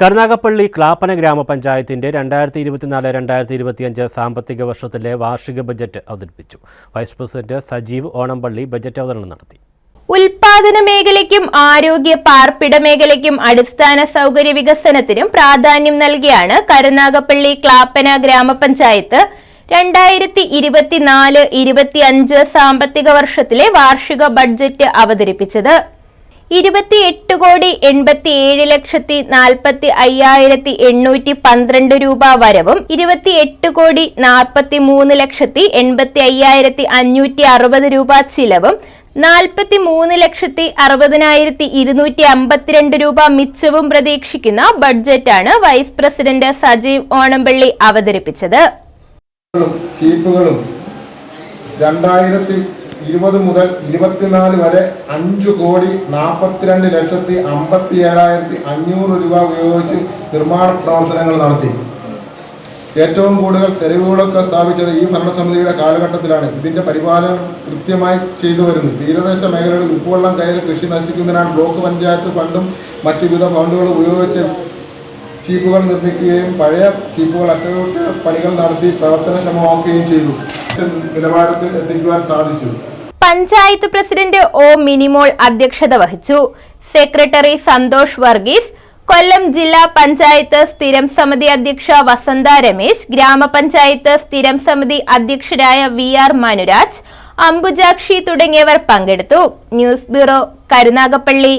കരുനാഗപ്പള്ളി ക്ലാപ്പന ഗ്രാമപഞ്ചായത്തിന്റെ രണ്ടായിരത്തി ഇരുപത്തിനാല് രണ്ടായിരത്തി ഇരുപത്തിയഞ്ച് സാമ്പത്തിക വർഷത്തിലെ വാർഷിക ബജറ്റ് അവതരിപ്പിച്ചു. Vice president Sajeev Onampally budget അവതരണം നടത്തി. ഉൽപാദന മേഖലയ്ക്കും ആരോഗ്യ പാർപ്പിട മേഖലയ്ക്കും അടിസ്ഥാന സൗകര്യ വികസനത്തിനും പ്രാധാന്യം നൽകിയാണ് കരുനാഗപ്പള്ളി ക്ലാപ്പന ഗ്രാമപഞ്ചായത്ത് രണ്ടായിരത്തി ഇരുപത്തിനാല് ഇരുപത്തിയഞ്ച് സാമ്പത്തിക വർഷത്തിലെ വാർഷിക ബഡ്ജറ്റ് അവതരിപ്പിച്ചത്. ഇരുപത്തിയെട്ട് കോടി എൺപത്തിയേഴ് ലക്ഷത്തി നാൽപ്പത്തി അയ്യായിരത്തി എണ്ണൂറ്റി പന്ത്രണ്ട് രൂപ വരവും ഇരുപത്തിയെട്ട് കോടി നാൽപ്പത്തി മൂന്ന് ലക്ഷത്തി എൺപത്തി അയ്യായിരത്തി അഞ്ഞൂറ്റി അറുപത് രൂപ ചിലവും നാൽപ്പത്തി മൂന്ന് ലക്ഷത്തി അറുപതിനായിരത്തി ഇരുന്നൂറ്റി അമ്പത്തിരണ്ട് രൂപ മിച്ചവും പ്രതീക്ഷിക്കുന്ന ബഡ്ജറ്റാണ് വൈസ് പ്രസിഡന്റ് സജീവ് ഓണംപള്ളി അവതരിപ്പിച്ചത്. ചീപ്പുകളും രണ്ടായിരത്തി ഇരുപത് മുതൽ ഇരുപത്തിനാല് വരെ അഞ്ചു കോടി നാൽപ്പത്തിരണ്ട് ലക്ഷത്തി അമ്പത്തി ഏഴായിരത്തി അഞ്ഞൂറ് രൂപ ഉപയോഗിച്ച് നിർമ്മാണ പ്രവർത്തനങ്ങൾ നടത്തി. ഏറ്റവും കൂടുതൽ തെരുവുകളൊക്കെ സ്ഥാപിച്ചത് ഈ ഭരണസമിതിയുടെ കാലഘട്ടത്തിലാണ്. ഇതിന്റെ പരിപാലനം കൃത്യമായി ചെയ്തു വരുന്നു. തീരദേശ മേഖലകളിൽ ഉപ്പുവെള്ളം കയറി കൃഷി നശിക്കുന്നതിനാണ് ബ്ലോക്ക് പഞ്ചായത്ത് ഫണ്ടും മറ്റു വിവിധ ഫണ്ടുകൾ ഉപയോഗിച്ച് ചീപ്പുകൾ നിർമ്മിക്കുകയും പഴയ ചീപ്പുകൾ അറ്റകുറ്റ പണികൾ നടത്തി പ്രവർത്തനക്ഷമമാക്കുകയും ചെയ്തു. നിലവാരത്തിൽ എത്തിക്കുവാൻ സാധിച്ചു. പഞ്ചായത്ത് പ്രസിഡന്റ് ഒ മിനിമോൾ അധ്യക്ഷത വഹിച്ചു. സെക്രട്ടറി സന്തോഷ് വർഗീസ് കൊല്ലം ജില്ലാ പഞ്ചായത്ത് സ്ഥിരം സമിതി അധ്യക്ഷ വസന്ത രമേശ് ഗ്രാമപഞ്ചായത്ത് സ്ഥിരം സമിതി അധ്യക്ഷരായ വി ആർ മനുരാജ് അംബുജാക്ഷി തുടങ്ങിയവർ പങ്കെടുത്തു. News bureau Karunagappally.